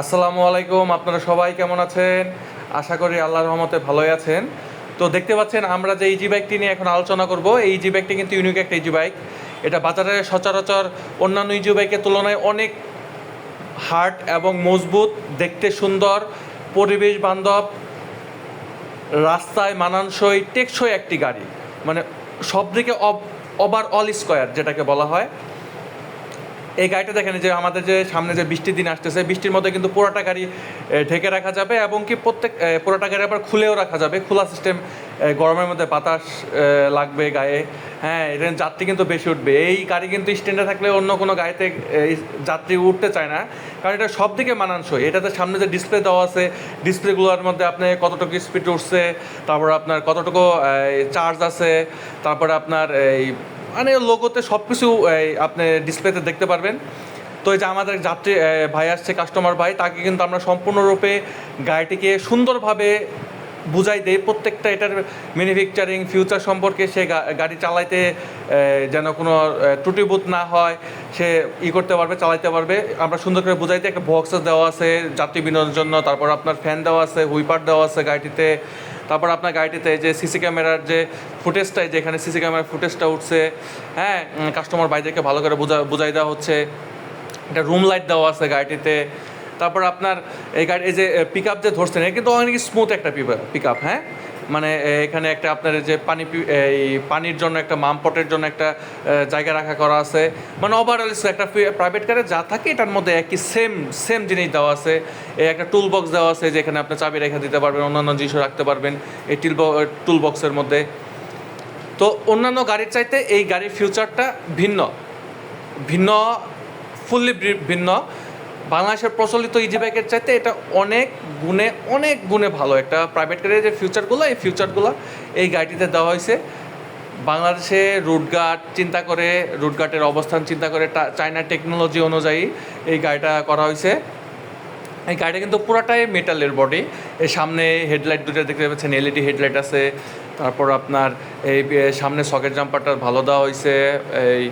আসসালামু আলাইকুম, আপনারা সবাই কেমন আছেন? আশা করি আল্লাহর রহমতে ভালোই আছেন। তো দেখতে পাচ্ছেন, আমরা যে ইজি বাইকটি নিয়ে এখন আলোচনা করব, এই ইজি বাইকটি কিন্তু ইউনিক একটা ইজি বাইক এটা বাজারে সচরাচর অন্যান্য ইজি বাইকের তুলনায় অনেক হার্ড এবং মজবুত, দেখতে সুন্দর, পরিবেশ বান্ধব, রাস্তায় মানানসই, টেকসই একটি গাড়ি। মানে সব দিকে ওভার অল স্কোয়ার যেটাকে বলা হয়। এই গাড়িটা দেখেন যে আমাদের যে সামনে যে বৃষ্টির দিন আসতেছে, বৃষ্টির মধ্যে কিন্তু পুরোটা গাড়ি ঢেকে রাখা যাবে এবং কি প্রত্যেক পুরোটা গাড়ি আবার খুলেও রাখা যাবে। খোলা সিস্টেম গরমের মধ্যে বাতাস লাগবে গায়ে। হ্যাঁ এটা যাত্রী কিন্তু বেশি উঠবে। এই গাড়ি কিন্তু স্ট্যান্ডে থাকলে অন্য কোনো গাড়িতে যাত্রী উঠতে চায় না। কারণ এটা সব দিকে মানানসই। এটাতে সামনে যে ডিসপ্লে দেওয়া আছে ডিসপ্লেগুলোর মধ্যে আপনি কতটুকু স্পিড উঠছে, তারপর আপনার কতটুকু চার্জ আছে, তারপরে আপনার এই মানে লোগোতে সব কিছু আপনি ডিসপ্লেতে দেখতে পারবেন। তো এই যে আমাদের যাত্রী ভাই আসছে কাস্টমার ভাই, তাকে কিন্তু আমরা সম্পূর্ণরূপে গাড়িটিকে সুন্দরভাবে বুঝাই দেই। প্রত্যেকটা এটার ম্যানুফ্যাকচারিং ফিউচার সম্পর্কে সে গাড়ি চালাইতে যেন কোনো ত্রুটিবোধ না হয়, সে ই করতে পারবে, চালাইতে পারবে। আমরা সুন্দর করে বুঝাই দিই, একটা বক্সেস দেওয়া আছে, যাত্রী বিনোদনের জন্য, তারপর আপনার ফ্যান দেওয়া আছে, হুইপার দেওয়া আছে গাড়িটিতে। তারপর আপনার গাড়িটিতে যে সিসি ক্যামেরার যে ফুটেজটাই যেখানে সিসি ক্যামেরার ফুটেজটা উঠছে হ্যাঁ কাস্টমার বাইদেরকে ভালো করে বোঝা বুঝাই দেওয়া হচ্ছে। একটা রুম লাইট দেওয়া আছে গাড়িটিতে। তারপর আপনার এই গাড়ি এই যে পিক আপ যে ধরছেন এটা কিন্তু অনেক স্মুথ একটা পিক আপ হ্যাঁ? মানে এখানে একটা আপনার যে পানি এই পানির জন্য একটা, মামপটের জন্য একটা জায়গা রাখা করা আছে। মানে ওভারঅল একটা প্রাইভেট কারে যা থাকে, এটার মধ্যে একই সেম সেম জিনিস দেওয়া আছে। একটা টুল বক্স দেওয়া আছে, যেখানে আপনি চাবি রেখে দিতে পারবেন, অন্যান্য জিনিসও রাখতে পারবেন এই টিল টুল বক্সের মধ্যে। তো অন্যান্য গাড়ির চাইতে এই গাড়ির ফিউচারটা ভিন্ন। ভিন্ন ফুললি ভিন্ন। বাংলাদেশের প্রচলিত ইজি বাইকের চাইতে এটা অনেক গুণে অনেক গুণে ভালো। একটা প্রাইভেট গাড়ির যে ফিউচারগুলো এই ফিউচারগুলো এই গাড়িটিতে দেওয়া হয়েছে। বাংলাদেশে রুটগার্ড চিন্তা করে রুটগার্ডের অবস্থান চিন্তা করে চায়নার টেকনোলজি অনুযায়ী এই গাড়িটা করা হয়েছে। এই গাড়িটা কিন্তু পুরাটাই মেটালের বডি এই সামনে হেডলাইট দুটো দেখতে পাচ্ছেন এলইডি হেডলাইট আছে। তারপর আপনার এই সামনে সকেট জাম্পারটা ভালো দেওয়া হয়েছে। এই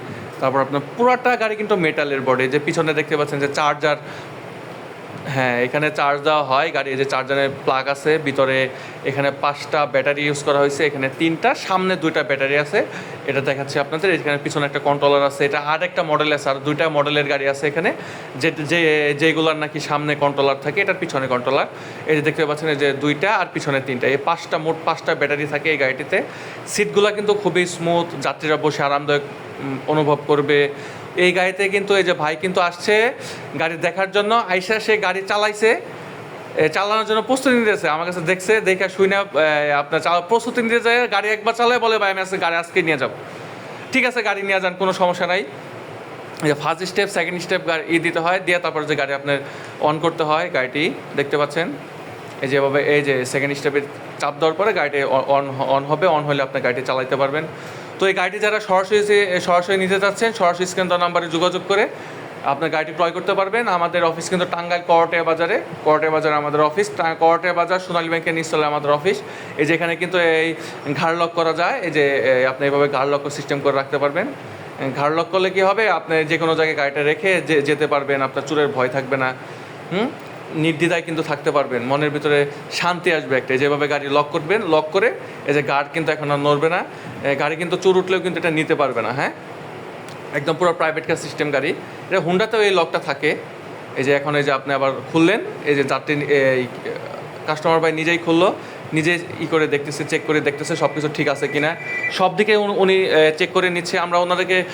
তারপর আপনার পুরাটা গাড়ি কিন্তু মেটালের বডি যে পিছনে দেখতে পাচ্ছেন যে চার্জার হ্যাঁ এখানে চার্জ দেওয়া হয়। গাড়ি যে চার্জারের প্লাগ আছে, ভিতরে এখানে পাঁচটা ব্যাটারি ইউজ করা হয়েছে, এখানে তিনটা, সামনে দুইটা ব্যাটারি আছে। এটা দেখাচ্ছি আপনাদের এখানে পিছনে একটা কন্ট্রোলার আছে, এটা আর একটা মডেল আছে, আর দুইটা মডেলের গাড়ি আছে এখানে। যে যে যেগুলোর নাকি সামনে কন্ট্রোলার থাকে, এটার পিছনে কন্ট্রোলার এই যে দেখতে পাচ্ছেন যে দুইটা আর পিছনে তিনটা। এই পাঁচটা, মোট পাঁচটা ব্যাটারি থাকে এই গাড়িটিতে। সিটগুলো কিন্তু খুবই স্মুথ যাত্রীরা বসে আরামদায়ক অনুভব করবে। এই গাড়িতে কিন্তু এই যে ভাই কিন্তু আসছে গাড়ি দেখার জন্য, আইসা সে গাড়ি চালাইছে। চালানোর জন্য প্রস্তুতি নিতেছে। আমার কাছে দেখছে, দেখে শুই না আপনার চালা প্রস্তুতি নিতে যায়, গাড়ি একবার চালায় বলে, ভাই, আমি আজকে গাড়ি, আজকে নিয়ে যাব। ঠিক আছে, গাড়ি নিয়ে যান, কোনো সমস্যা নাই। যে ফার্স্ট স্টেপ সেকেন্ড স্টেপ গাড়ি ই দিতে হয়, দিয়ে তারপর যে গাড়ি আপনার অন করতে হয়, গাড়িটি, দেখতে পাচ্ছেন? এই যেভাবে এই যে সেকেন্ড স্টেপে চাপ দেওয়ার পরে গাড়িটি অন অন হবে অন হলে আপনার গাড়িটি চালাইতে পারবেন। তো এই গাড়িটি যারা সরাসরি সরাসরি নিতে চাচ্ছেন সরাসরি স্ক্যান নাম্বারে যোগাযোগ করে আপনার গাড়িটি ক্রয় করতে পারবেন। আমাদের অফিস কিন্তু টাঙ্গাইল করটিয়া বাজারে। করটিয়া বাজারে আমাদের অফিস। টা- করটিয়া বাজার সোনালী ব্যাংকের নিচতলায় আমাদের অফিস। এই যে এখানে কিন্তু এই ঘাড় লক করা যায়। এই যে আপনি এইভাবে ঘাড় লক সিস্টেম করে রাখতে পারবেন। ঘাড় লক করলে কি হবে? আপনি যে কোনো জায়গায় গাড়িটা রেখে যেতে পারবেন। আপনার চুরের ভয় থাকবে না। হুম? নির্দ্বিধায় কিন্তু থাকতে পারবেন। মনের ভিতরে শান্তি আসবে একটা। যেভাবে গাড়ি লক করবেন লক করে এই যে গার্ড কিন্তু এখন আর নড়বে না। গাড়ি কিন্তু চোর উঠলেও কিন্তু এটা নিতে পারবে না হ্যাঁ? একদম পুরো প্রাইভেট কার সিস্টেম গাড়ি। এটা হুন্ডাতেও এই লকটা থাকে। এই যে এখন এই যে আপনি আবার খুললেন, এই যে যাত্রী এই কাস্টমার ভাই নিজেই খুললো। নিজে ই করে দেখতেছে চেক করে দেখতেছে সব কিছু ঠিক আছে কিনা। সব দিকে উনি- চেক করে নিচ্ছে। আমরা ওনাদেরকে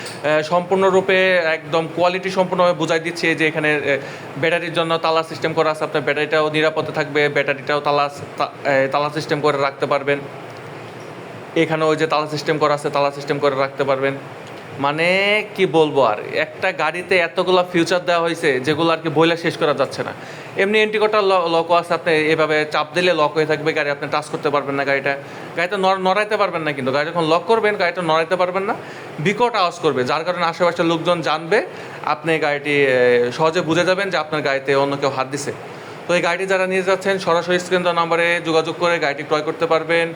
সম্পূর্ণরূপে একদম কোয়ালিটি সম্পূর্ণভাবে বুঝাই দিচ্ছি যে এখানে ব্যাটারির জন্য তালা সিস্টেম করা আছে। আপনার ব্যাটারিটাও নিরাপদে থাকবে, ব্যাটারিটাও তালা তালা সিস্টেম করে রাখতে পারবেন। এখানে ওই যে তালা সিস্টেম করা আছে, তালা সিস্টেম করে রাখতে পারবেন। মানে কি বলব আর? একটা গাড়িতে এতগুলো ফিউচার দেওয়া হয়েছে, যেগুলো আর কি বইলে শেষ করা যাচ্ছে না। এমনি এন্টিকোটার লকও আছে, আপনি এভাবে চাপ দিলে লক হয়ে থাকবে, গাড়ি আপনি টাচ করতে পারবেন না গাড়িটা। গাড়িটা নড়াইতে পারবেন না কিন্তু, গাড়ি যখন লক করবেন, গাড়িটা নড়াইতে পারবেন না, বিকট আওয়াজ করবে, যার কারণে আশেপাশের লোকজন জানবে, আপনি গাড়িটি সহজে বুঝে যাবেন যে আপনার গাড়িতে অন্য কেউ হাত দিছে। তো এই গাড়িটি যারা নিয়ে যাচ্ছেন, সরাসরি স্ক্রিন নাম্বারে যোগাযোগ করে গাড়িটি ক্রয় করতে পারবেন।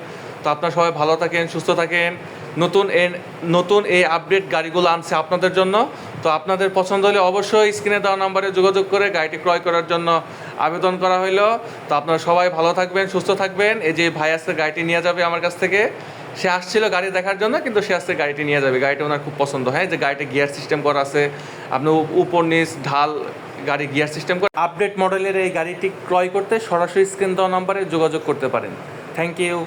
তো আপনারা সবাই ভালো থাকেন, সুস্থ থাকেন। নতুন এ, নতুন এই আপডেট গাড়িগুলো আনছে আপনাদের জন্য। তো আপনাদের পছন্দ হলে অবশ্যই স্ক্রিনে দেওয়া নাম্বারে যোগাযোগ করে গাড়িটি ক্রয় করার জন্য আবেদন করা হইল। তো আপনারা সবাই ভালো থাকবেন, সুস্থ থাকবেন। এই যে ভাই আসতে গাড়িটি নিয়ে যাবে আমার কাছ থেকে। সে আসছিল গাড়ি দেখার জন্য, কিন্তু সে আসতে গাড়িটি নিয়ে যাবে। গাড়িটা ওনার খুব পছন্দ। হয় যে গাড়িটা গিয়ার সিস্টেম করা আছে, আপনি উপ- উপর, নিচ, ঢাল, গাড়ি গিয়ার সিস্টেম করে আপডেট মডেলের এই গাড়িটি ক্রয় করতে সরাসরি স্ক্রিন দেওয়া নাম্বারে যোগাযোগ করতে পারেন। Thank you